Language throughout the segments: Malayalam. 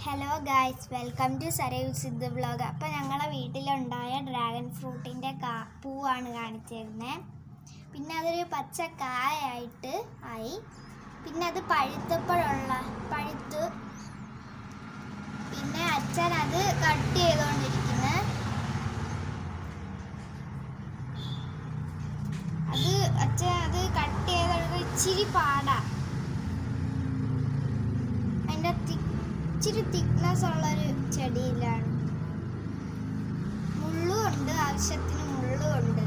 Hello guys welcome to Sarayu Sidhu vlog അപ്പോൾ ഞങ്ങളെ വീട്ടിലുണ്ടായ ഡ്രാഗൺ ഫ്രൂട്ടിന്റെ കാ പൂവാണ് കാണിച്ചിരുന്നത് പിന്നെ അതൊരു പച്ച കായായിട്ട് ആയി. പിന്നെ അത് പഴുത്തപ്പോഴുള്ള പഴുത്ത്. പിന്നെ അച്ഛൻ അത് കട്ട് ചെയ്തുകൊണ്ടിരിക്കുന്നത് അത് അച്ഛൻ അത് കട്ട് ചെയ്തെടുക്കുക ഇച്ചിരി പാടാ അതിന്റെ ഇച്ചിരി തിക്നെസ് ഉള്ളൊരു ചെടിയിലാണ്. മുള്ളും ഉണ്ട് ആവശ്യത്തിന് മുള്ളും ഉണ്ട്.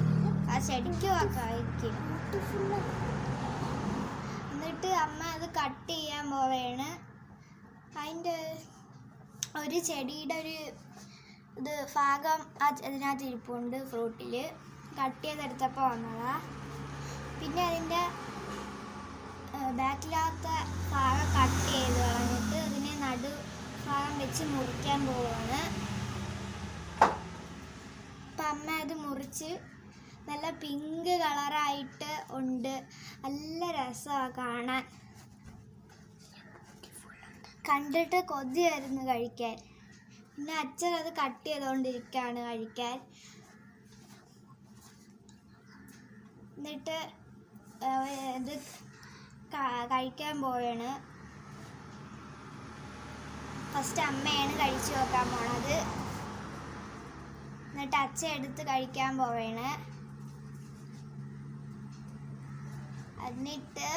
ആ ചെടിക്കും ആ കായ്ക്കും. എന്നിട്ട് അമ്മ അത് കട്ട് ചെയ്യാൻ പോവേണ്. അതിന്റെ ഒരു ചെടിയുടെ ഒരു ഇത് ഭാഗം അതിനകത്ത് ഇരിപ്പുണ്ട് ഫ്രൂട്ടിൽ കട്ട് ചെയ്തെടുത്തപ്പോൾ വന്നതാ. പിന്നെ അതിന്റെ ബാക്കിലാത്ത ഭാഗം കട്ട് ചെയ്ത് കളഞ്ഞിട്ട് അതിനെ നടു ഭാഗം വെച്ച് മുറിക്കാൻ പോവാണ്. അപ്പം അമ്മ അത് മുറിച്ച് നല്ല പിങ്ക് കളറായിട്ട് ഉണ്ട്. നല്ല രസമാണ് കാണാൻ. കണ്ടിട്ട് കൊതി വരുന്നു കഴിക്കാൻ. പിന്നെ അച്ഛൻ അത് കട്ട് ചെയ്തുകൊണ്ടിരിക്കുകയാണ് കഴിക്കാൻ. എന്നിട്ട് ഇത് കഴിക്കാൻ പോവാണ്. ഫസ്റ്റ് അമ്മയാണ് കഴിച്ചു നോക്കാൻ പോണത്. എന്നിട്ട് അച്ഛ എടുത്ത് കഴിക്കാൻ പോവാണ്. എന്നിട്ട്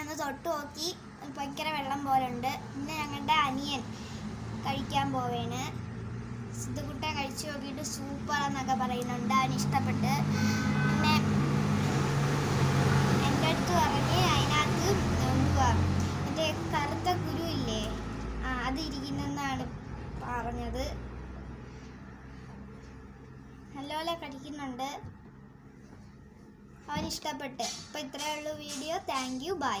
ഒന്ന് തൊട്ട് നോക്കി. ഭയങ്കര വെള്ളം പോലെ ഉണ്ട്. പിന്നെ ഞങ്ങളുടെ അനിയൻ കഴിക്കാൻ പോവേണ്. സിദ്ധുക്കുട്ടൻ കഴിച്ചു നോക്കിയിട്ട് സൂപ്പറാന്നൊക്കെ പറയുന്നുണ്ട്. അവന് ഇഷ്ടപ്പെട്ട് ഇരിക്കുന്നെന്നാണ് പറഞ്ഞത്. നല്ലപോലെ കടിക്കുന്നുണ്ട് അവന് ഇഷ്ടപ്പെട്ട് അപ്പോൾ ഇത്രയേ ഉള്ളൂ വീഡിയോ. Thank you by